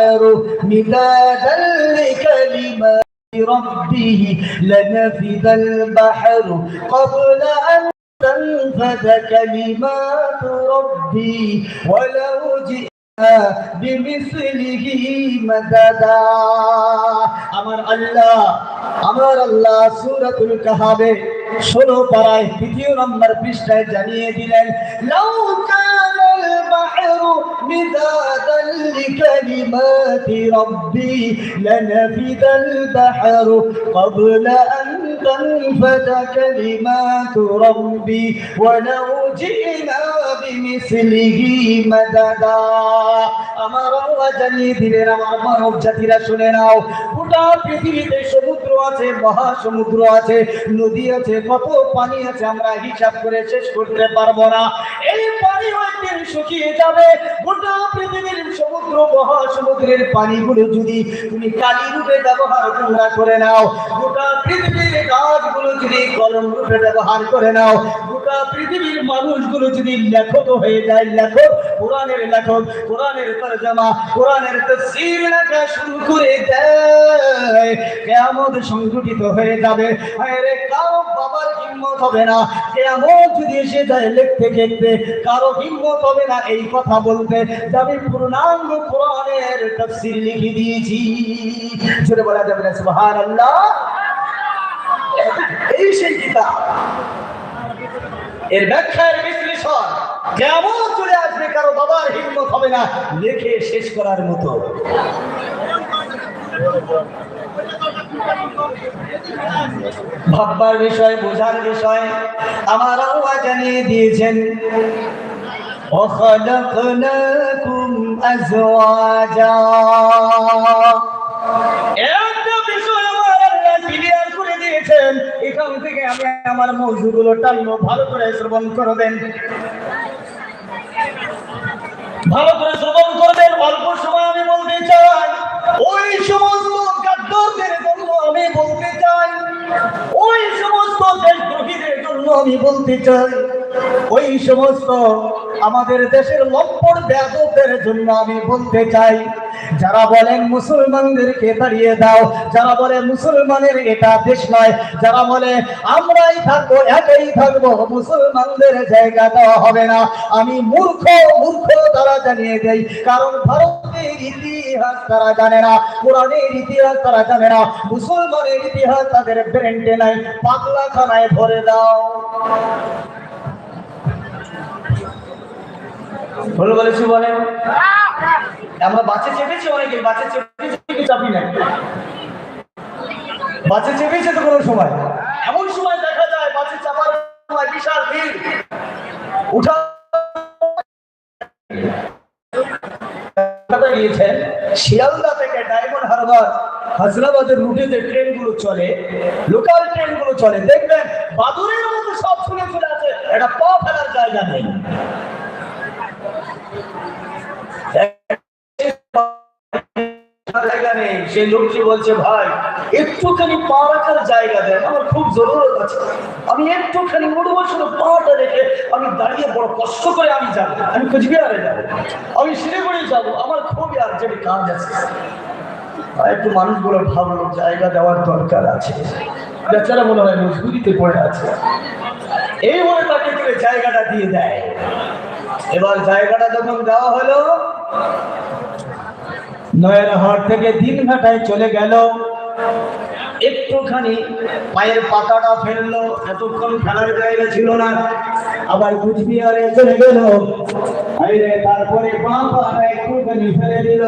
البحر مدادا لكلمات ربه لنفذ البحر قبل أن تنفذ كلمات ربي ولو جئنا بمثله مددا আমার আল্লাহ আমার আল্লাহ সূরাতুল কাহাবে ষোলো পাড়ায় তৃতীয় নম্বর পৃষ্ঠায় জানিয়ে দিলেন লাউ কানাল বাহরু মিদাদান লিকালিমাতি রব্বি লানাফিদাল বাহরু ক্বাবলা আন تنفد كلمات ربي ولو جئنا بمثله مددا আমার আল্লাহ জানিয়ে দিলেন আমার মানব জাতিরা শুনে নাও গোটা পৃথিবীতে সমুদ্র আছে মহাসমুদ্র আছে নদী আছে কত পানি আছে আমরা হিসাব করে শেষ করতে পারবো না এই পানি একদিন শুকিয়ে যাবে। গোটা পৃথিবীর সমুদ্র মহাসমুদ্রের পানিগুলো যদি তুমি কালি রূপে ব্যবহার তোমরা করে নাও, গোটা পৃথিবীর গাছগুলো যদি কলম রূপে ব্যবহার করে নাও, গোটা পৃথিবীর মানুষগুলো যদি লেখক হয়ে যায় লেখক কোরআনের লেখক, কোরআনের তরজমা, কোরআনের তফসির লেখা শুরু করে দেয়। কেয়ামত সংগঠিত হয়ে যাবে। আরে কারও বাবার হিম্মত হবে না। কেয়ামত যদি এসে যায় লিখতে লিখতে, কারও হিম্মত হবে না এই কথা বলতে। আমি পূর্ণাঙ্গ কোরআনের তফসির লিখে দিয়েছি। জোরে বলা যাবে না, সুবহানাল্লাহ। এই সেই কিতাব। এর ব্যাখ্যার বিশ্লেষণ কেমন চলে আসবে কারো বাবার হিম্মত হবে না লেখে শেষ করার মতো ভাববার বিষয় বোঝার বিষয় আমার আল্লাহ জানিয়ে দিয়েছেন وخلقناكم أزواجا একটা বিষয় আমার আল্লাহ ক্লিয়ার করে দিয়েছেন এখান থেকে আমি আমার মৌজুগুলো টানবো ভালো করে শ্রবণ করবেন ভালো করে শ্রবণ করবেন, অল্প সময় আমি বলতে চাই। ওই সমস্ত গাদ্দারদের জন্য আমি বলতে চাই। ওই সমস্ত দেশদ্রোহীদের জন্য আমি বলতে চাই। ওই সমস্ত আমাদের দেশের লম্পট ব্যাধদের জন্য আমি বলতে চাই, যারা বলেন মুসলমানদেরকে দাঁড়িয়ে দাও, যারা বলে মুসলমানের এটা দেশ নয়, যারা বলে আমরাই থাকব, একাই থাকব, মুসলমানদের জায়গা দেওয়া হবে না। আমি মূর্খ মূর্খ তারা জানিয়ে দেই, কারণ ভারতের ইতিহাস তারা জানে না, কোরআনের ইতিহাস তারা জানে না, মুসলমানের ইতিহাস তাদের ব্রেন্টে নাই, পাগলা খানায় ভরে দাও। ভুল বলেছি বলেন আমরা বাচ্চা চেপেছি অনেকে বাচ্চা চেপেছি চাপি না বাচ্চা চেপেছে তো কোনো সময়? এমন সময় দেখা যায় বাচ্চা চাপার সময় বিশাল ভিড়। উঠা কলকাতা শিয়ালদা থেকে ডায়মন্ড হারবার হাজরাবাদের রুটে যে ট্রেনগুলো চলে, লোকাল ট্রেনগুলো চলে, দেখবেন বাদুরের মতো সব শুনে চলে আছে এটা পা ফেলার জায়গা নেই। জায়গা নেই সেই লোকটি বলছে, ভাই, একটুখানি পা রাখার জায়গা আমার খুব জরুরত আছে। আমি একটুখানি শুধু পাটা রেখে আমি দাঁড়িয়ে বড় কষ্ট করে আমি আমি কুচবিহারে আমি শিলিগুড়ি যাব, আমার কাজ আছে। একটু মানুষগুলো ভাবলো, জায়গা দেওয়ার দরকার আছে। বেচারা মনে হয় মজবুরিতে পড়ে আছে। এই তাকে জায়গাটা দিয়ে দেয়। এবার জায়গাটা যখন দেওয়া হলো নয়ের হাট থেকে দিন ঘাটায় চলে গেল। একটুখানি পায়ের পাতাটা ফেলল, এতক্ষণ খেলার জায়গা ছিল না। আবার কুচবিহারে চলে গেল। তারপরে পা একটুখানি ফেলে দিল।